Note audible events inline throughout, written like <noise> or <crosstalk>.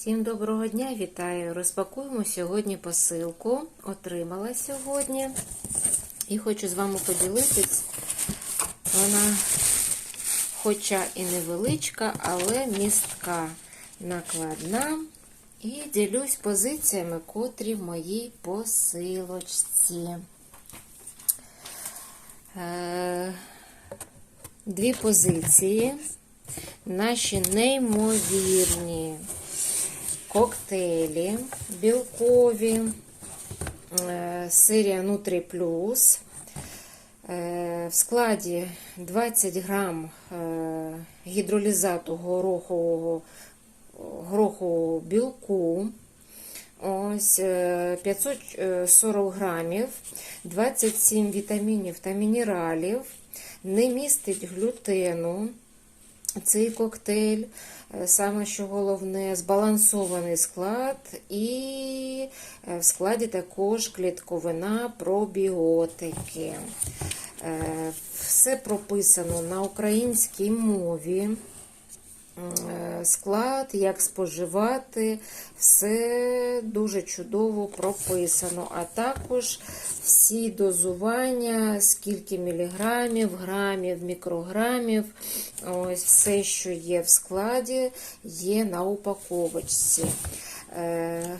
Всім доброго дня, вітаю! Розпакуємо сьогодні посилку. Отримала сьогодні. І хочу з вами поділитись. Вона, хоча і невеличка, але містка накладна. І ділюсь позиціями, котрі в моїй посилочці. Е, Дві позиції. Наші неймовірні коктейлі білкові, е, серія Nutri Plus. Е, В складі 20 грам е, гідролізату горохового горохового білку. Ось е, 540 грамів, 27 вітамінів та мінералів, не містить глютену. Цей коктейль, саме що головне, збалансований склад, і е, в складі також клітковина пробіотики. Е, Все прописано на українській мові. Е, Склад, як споживати, все дуже чудово прописано. А також всі дозування, скільки міліграмів, грамів, мікрограмів, ось все, що є в складі, є на упаковочці. Е,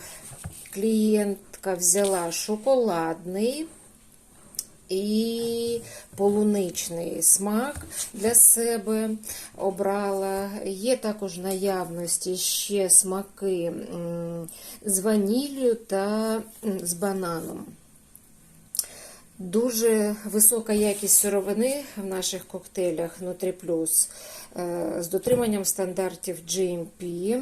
Клієнтка взяла шоколадний і полуничний смак для себе обрала. Є також наявності ще смаки з ваніллю та з бананом. Дуже висока якість сировини в наших коктейлях Nutri Plus е, з дотриманням стандартів GMP.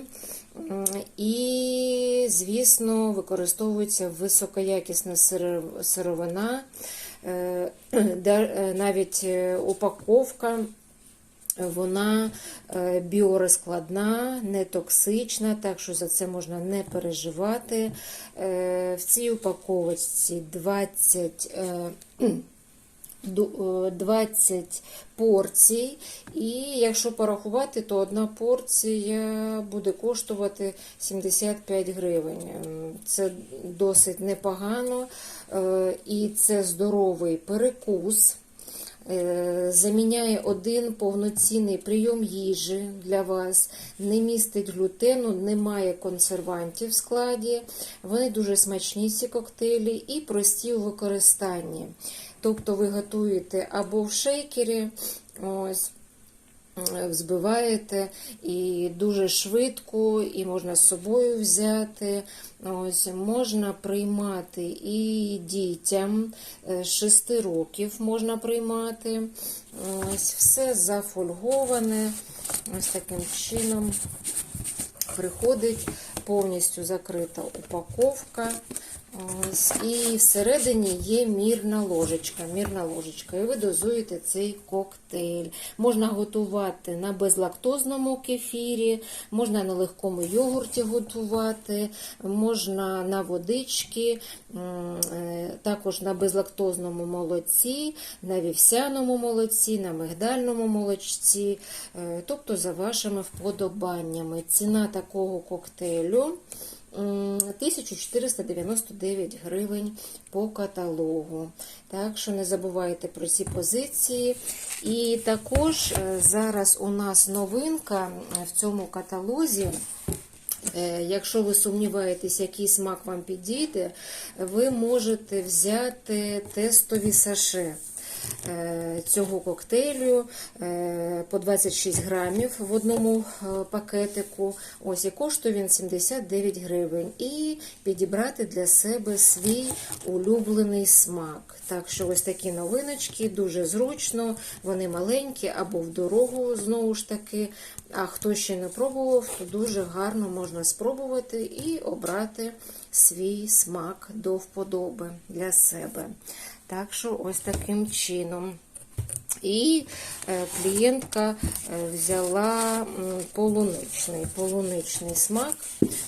І, звісно, використовується високоякісна сировина, <clears throat> навіть е, упаковка. Вона е, біорозкладна, не токсична, так що за це можна не переживати. Е, В цій упаковочці 20, е, ду- е, 20 порцій, і якщо порахувати, то одна порція буде коштувати 75 гривень. Ем, Це досить непогано, е, і це здоровий перекус. Е, Заміняє один повноцінний прийом їжі для вас, не містить глютену, немає консервантів в складі. Вони дуже смачні, ці коктейлі, і прості у використанні. Тобто ви готуєте або в шейкері, ось, взбиваєте і дуже швидко, і можна з собою взяти. Ось, можна приймати і дітям е, з 6 років можна приймати. Ось, все зафольговане. Ось таким чином приходить повністю закрита упаковка. Ось, і всередині є мірна ложечка. Мірна ложечка. І ви дозуєте цей коктейль. Можна готувати на безлактозному кефірі, можна на легкому йогурті готувати, можна на водички, е, також на безлактозному молоці, на вівсяному молоці, на мигдальному молочці, е, тобто за вашими вподобаннями. Ціна такого коктейлю. М, 1499 гривень по каталогу. Так що не забувайте про ці позиції. І також е, зараз у нас новинка е, в цьому каталозі. Е, Якщо ви сумніваєтесь, який смак вам підійде, ви можете взяти тестові саше цього коктейлю е, по 26 грамів в одному е, пакетику. Ось і коштує він 79 гривень. І підібрати для себе свій улюблений смак. Так що ось такі новиночки, дуже зручно, вони маленькі або в дорогу, знову ж таки. А хто ще не пробував, то дуже гарно можна спробувати і обрати свій смак до вподоби для себе. Так що ось таким чином. І е, клієнтка е, взяла полуничний, полуничний смак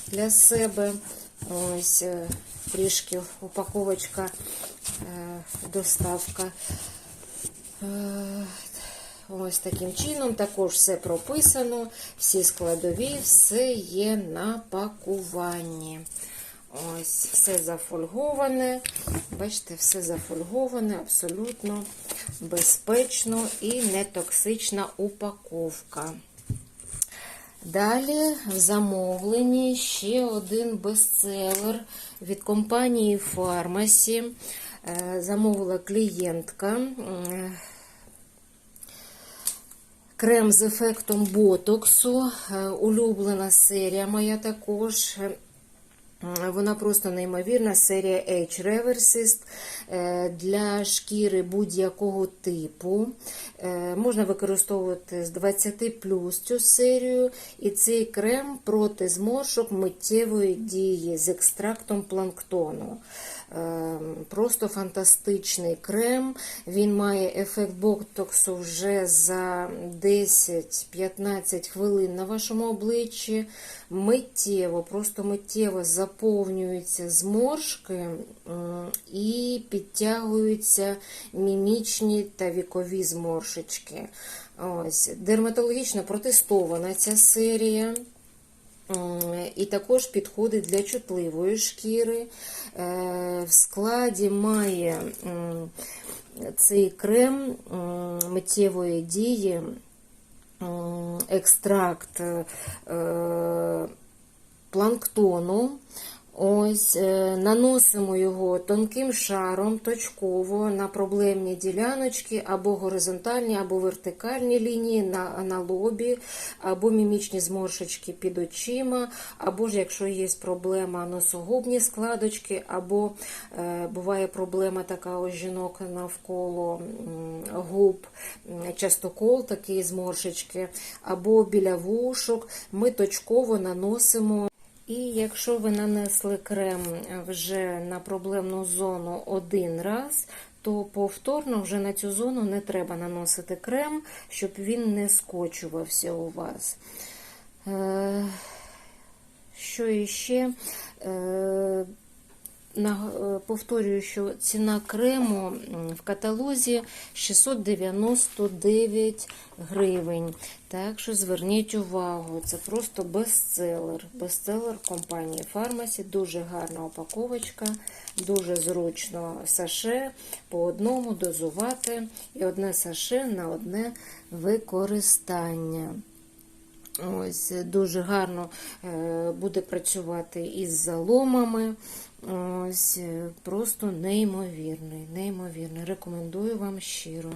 для себе. Ось е, трішки упаковочка, доставка. Ось таким чином. Також все прописано, всі складові, все є на пакуванні. Ось, все зафольговане. Бачите, все зафольговане, абсолютно безпечно і нетоксична упаковка. Далі в замовленні ще один бестселер від компанії Фармасі. Е, Замовила клієнтка. Крем з ефектом ботоксу. Е, Улюблена серія моя також. Вона просто неймовірна серія H Reversist е, для шкіри будь-якого типу. Е, Можна використовувати з 20 плюс цю серію. І цей крем проти зморшок миттєвої дії з екстрактом планктону. Е, Просто фантастичний крем. Він має ефект ботоксу вже за 10-15 хвилин на вашому обличчі. Миттєво, просто миттєво заповнюються зморшки і підтягуються мімічні та вікові зморшечки. Ось. Дерматологічно протестована ця серія. М, І також підходить для чутливої шкіри. Е, В складі має цей крем миттєвої дії, екстракт е, планктону. Ось е, наносимо його тонким шаром, точково на проблемні діляночки, або горизонтальні, або вертикальні лінії на, на лобі, або мімічні зморшечки під очима, або ж якщо є проблема носогубні складочки, або е, буває проблема така у жінок навколо губ, частокол, такі зморшечки, або біля вушок, ми точково наносимо. І якщо ви нанесли крем вже на проблемну зону один раз, то повторно вже на цю зону не треба наносити крем, щоб він не скочувався у вас. Е, Що іще? Е, Повторюю, що ціна крему в каталозі 699 гривень. Так що зверніть увагу, це просто бестселер. Бестселер компанії Фармасі. Дуже гарна упаковочка, дуже зручно саше по одному дозувати і одне саше на одне використання. Ось дуже гарно е, буде працювати із заломами. Ось е, просто неймовірний, неймовірний. Рекомендую вам щиро.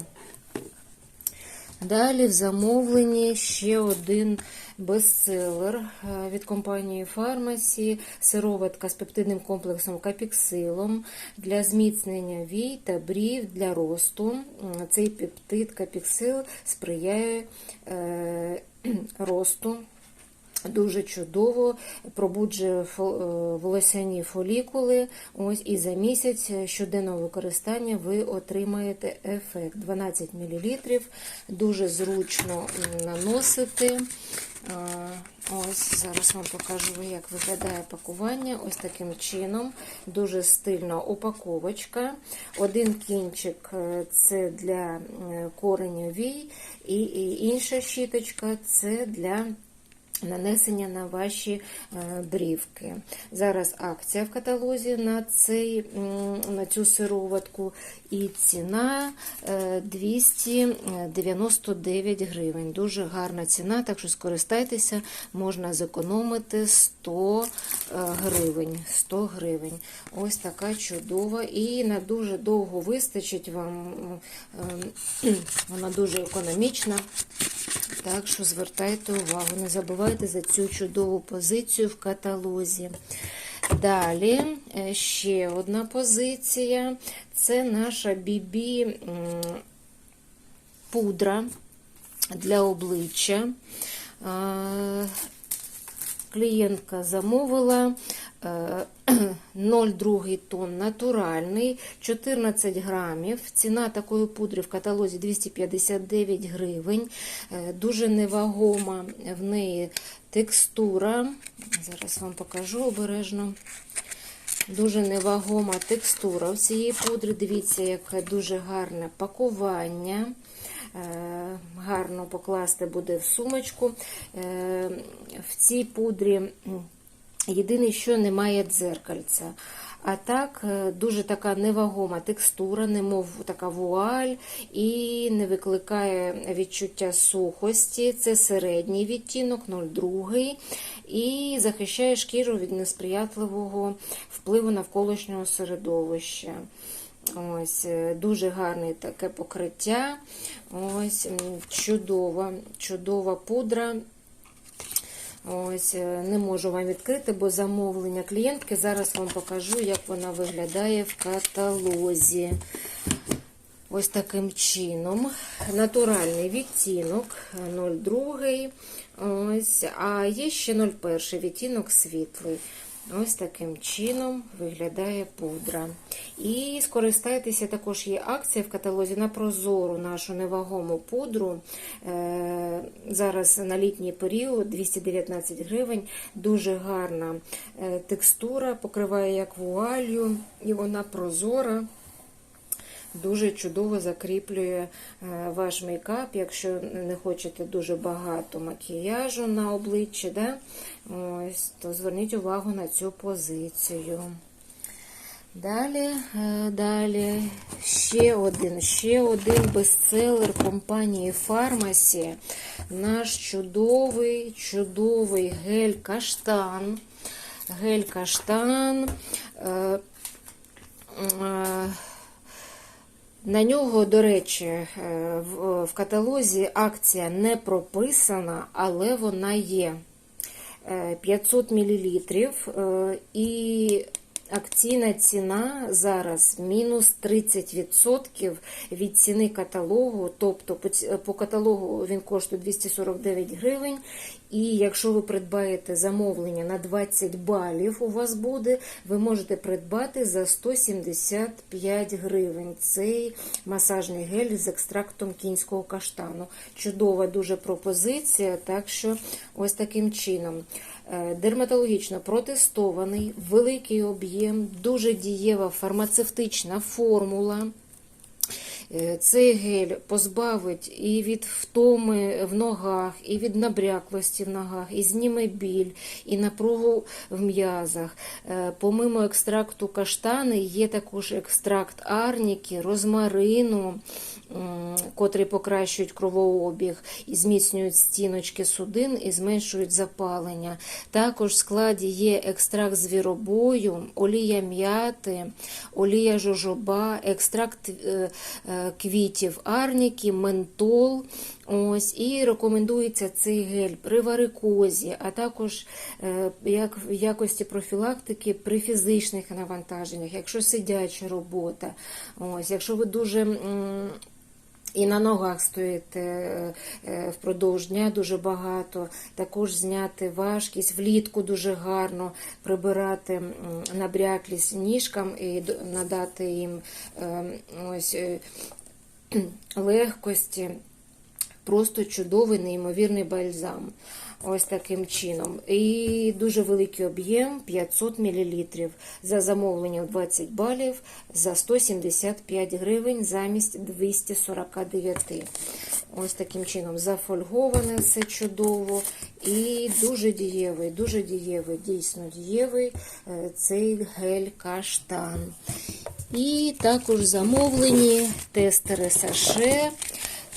Далі в замовленні ще один бестселер е, від компанії Фармасі, сироватка з пептидним комплексом капіксилом для зміцнення вій та брів для росту. Цей пептид капіксил сприяє росту. Дуже чудово пробуджує е, волосяні фолікули. Ось і за місяць щоденного використання ви отримаєте ефект 12 мл. Дуже зручно наносити. Ось зараз вам покажу, як виглядає пакування. Ось таким чином. Дуже стильна упаковочка. Один кінчик е, це для кореню вій, і інша щіточка це для нанесення на ваші е, брівки. Зараз акція в каталозі на, цей, на цю сироватку і ціна е, 299 гривень. Дуже гарна ціна, так що скористайтеся, можна зекономити 100 е, гривень. 100 гривень. Ось така чудова і на дуже довго вистачить вам. е, <clears throat> Вона дуже економічна. Так що звертайте увагу, не забувайте за цю чудову позицію в каталозі. Далі е, ще одна позиція це наша м, пудра для обличчя. Клієнтка замовила <clears throat> 0,2 тонн натуральний, 14 грамів. Ціна такої пудри в каталозі 259 гривень. Е, Дуже невагома в неї текстура. Зараз вам покажу обережно. Дуже невагома текстура в цієї пудри. Дивіться, яке дуже гарне пакування. е, гарно покласти буде в сумочку. Е, В цій пудрі єдине, що немає дзеркальця. А так, е, дуже така невагома текстура, немов така вуаль, і не викликає відчуття сухості. Це середній відтінок, 0,2, і захищає шкіру від несприятливого впливу навколишнього середовища. Ось, е, дуже гарне таке покриття. Ось, чудова, чудова пудра. Ось, е, не можу вам відкрити, бо замовлення клієнтки. Зараз вам покажу, як вона виглядає в каталозі. Ось таким чином. Натуральний відтінок 0,2. Ось, а є ще 0,1 відтінок світлий. Ось таким чином виглядає пудра. І скористайтеся, також є акція в каталозі на прозору нашу невагому пудру. Е, Зараз на літній період 219 гривень. Дуже гарна е, текстура, покриває як вуалью, і вона прозора. Дуже чудово закріплює е, ваш мейкап, якщо не хочете дуже багато макіяжу на обличчі, да? Ось, то зверніть увагу на цю позицію. Далі, е, далі, ще один, ще один бестселер компанії Фармасі. Наш чудовий, чудовий гель каштан. Гель каштан. Е, е, на нього, до речі, е, в каталозі акція не прописана, але вона є. Е, 500 мл і акційна ціна зараз мінус 30% від ціни каталогу. Тобто по каталогу він коштує 249 гривень. І якщо ви придбаєте замовлення на 20 балів, у вас буде, ви можете придбати за 175 гривень цей масажний гель з екстрактом кінського каштану. Чудова дуже пропозиція, так що ось таким чином. Е, Дерматологічно протестований, великий об'єм, дуже дієва фармацевтична формула. Е, Цей гель позбавить і від втоми в ногах, і від набряклості в ногах, і зніме біль, і напругу в м'язах. Е, Помимо екстракту каштани, є також екстракт арніки, розмарину, котрі покращують кровообіг і зміцнюють стіночки судин і зменшують запалення. Також в складі є екстракт звіробою, олія м'яти, олія жожоба, екстракт е, е, квітів арніки, ментол. Ось, і рекомендується цей гель при варикозі, а також е, як в якості профілактики при фізичних навантаженнях, якщо сидяча робота. Ось, якщо ви дуже. І на ногах стоїте е, е, впродовж дня дуже багато. Також зняти важкість, влітку дуже гарно прибирати набряклість ніжкам і надати їм е, ось легкості. Просто чудовий, неймовірний бальзам. Ось таким чином. І дуже великий об'єм 500 мл. За замовленням 20 балів за 175 гривень замість 249. Ось таким чином зафольговане все чудово. І дуже дієвий, дуже дієвий, дійсно дієвий е, цей гель каштан. І також замовлені тестери саше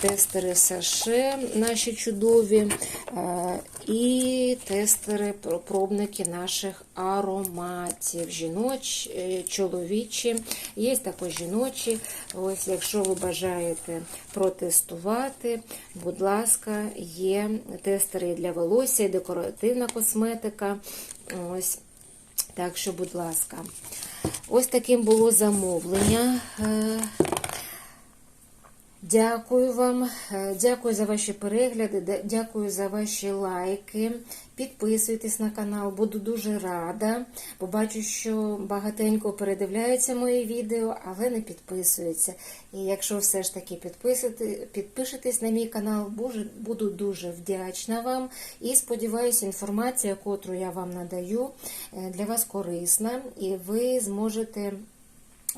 тестери саше наші чудові, е, і тестери, пробники наших ароматів. Жіноч, е, чоловічі, є також жіночі. Ось, якщо ви бажаєте протестувати, будь ласка, є тестери для волосся, і декоративна косметика. Ось. Так що, будь ласка, ось таким було замовлення. Дякую вам, е, дякую за ваші перегляди, дякую за ваші лайки. Підписуйтесь на канал, буду дуже рада. Побачу, що багатенько передивляються мої відео, але не підписуються. І якщо все ж таки підпишетесь на мій канал, буду дуже вдячна вам. І сподіваюся, інформація, котру я вам надаю, е, для вас корисна, і ви зможете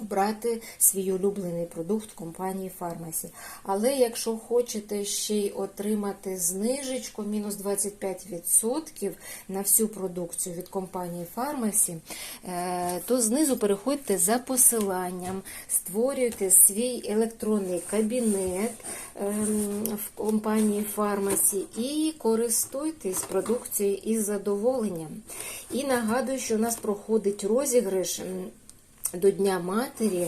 обрати свій улюблений продукт компанії Фармасі. Але якщо хочете ще й отримати знижечку мінус 25% на всю продукцію від компанії Фармасі, то знизу переходьте за посиланням, створюйте свій електронний кабінет ем, в компанії Фармасі і користуйтесь продукцією із задоволенням. І нагадую, що у нас проходить розіграш. До Дня Матері,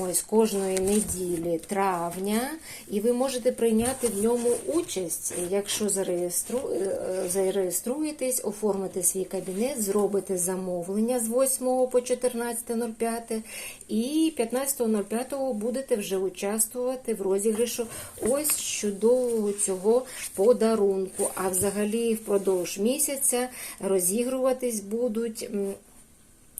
ось кожної неділі травня, і ви можете прийняти в ньому участь, якщо зареєстру... е, зареєструєтесь, оформите свій кабінет, зробите замовлення з 8 по 14.05 і 15.05 будете вже участвувати в розіграшу ось чудового цього подарунку. А взагалі впродовж місяця розігруватись будуть.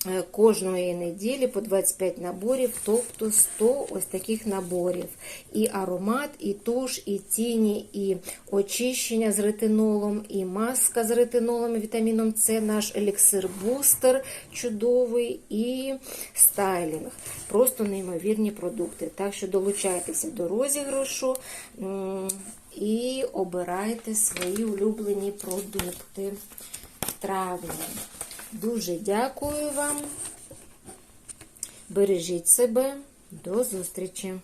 Е, Кожної неділі по 25 наборів, тобто 100 ось таких наборів. І аромат, і туш, і тіні, і очищення з ретинолом, і маска з ретинолом і вітаміном С, наш еліксир-бустер чудовий, і стайлінг. Просто неймовірні продукти. Так що долучайтеся до розіграшу і обирайте свої улюблені продукти травні. Дуже дякую вам. Бережіть себе. До зустрічі!